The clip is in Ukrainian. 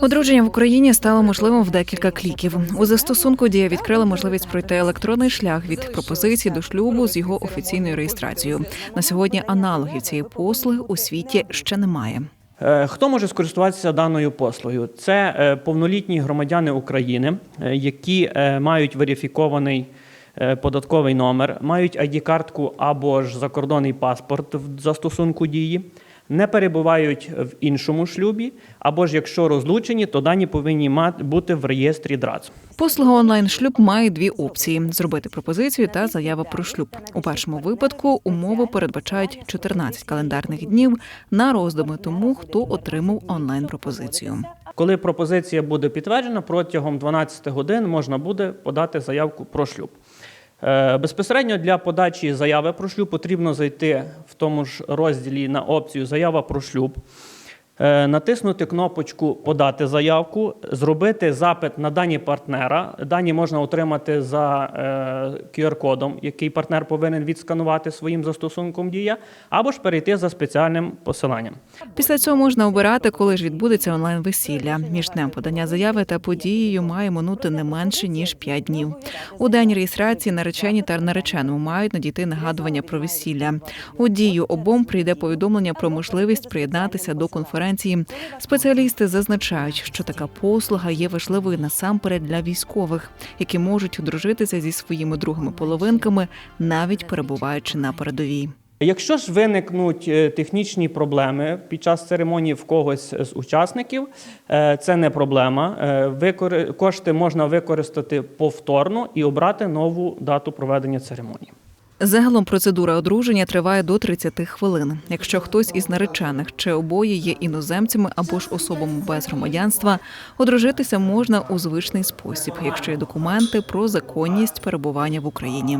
Одруження в Україні стало можливим в декілька кліків. У застосунку дія відкрила можливість пройти електронний шлях від пропозиції до шлюбу з його офіційною реєстрацією. На сьогодні аналогів цієї послуги у світі ще немає. Е, Хто може скористуватися даною послугою? Це е, повнолітні громадяни України, е, які мають верифікований податковий номер, мають ID-картку або ж закордонний паспорт в застосунку дії, не перебувають в іншому шлюбі, або ж якщо розлучені, то дані повинні мати бути в реєстрі ДРАЦ. Послуга онлайн шлюб має дві опції: зробити пропозицію та заява про шлюб. У першому випадку умови передбачають 14 календарних днів на роздуми тому, хто отримав онлайн пропозицію. Коли пропозиція буде підтверджена, протягом 12 годин можна буде подати заявку про шлюб. Е, Безпосередньо для подачі заяви про шлюб потрібно зайти в тому ж розділі на опцію Заява про шлюб, натиснути кнопочку Подати заявку, зробити запит на дані партнера. Дані можна отримати за е, QR-кодом, який партнер повинен відсканувати своїм застосунком Дія, або ж перейти за спеціальним посиланням. Після цього можна обирати, коли ж відбудеться онлайн весілля. Між днем подання заяви та подією має минути не менше ніж 5 днів. У день реєстрації наречені та нареченому мають надійти нагадування про весілля. У дію обом прийде повідомлення про можливість приєднатися до конференції. Спеціалісти зазначають, що така послуга є важливою насамперед для військових, які можуть одружитися зі своїми другими половинками, навіть перебуваючи на передовій. Якщо ж виникнуть е, технічні проблеми під час церемонії в когось з учасників, е, це не проблема. Е, Кошти можна використати повторно і обрати нову дату проведення церемонії. Загалом процедура одруження триває до 30 хвилин. Якщо хтось із наречених чи обоє є іноземцями або ж особами без громадянства, одружитися можна у звичний спосіб, якщо є документи про законність перебування в Україні.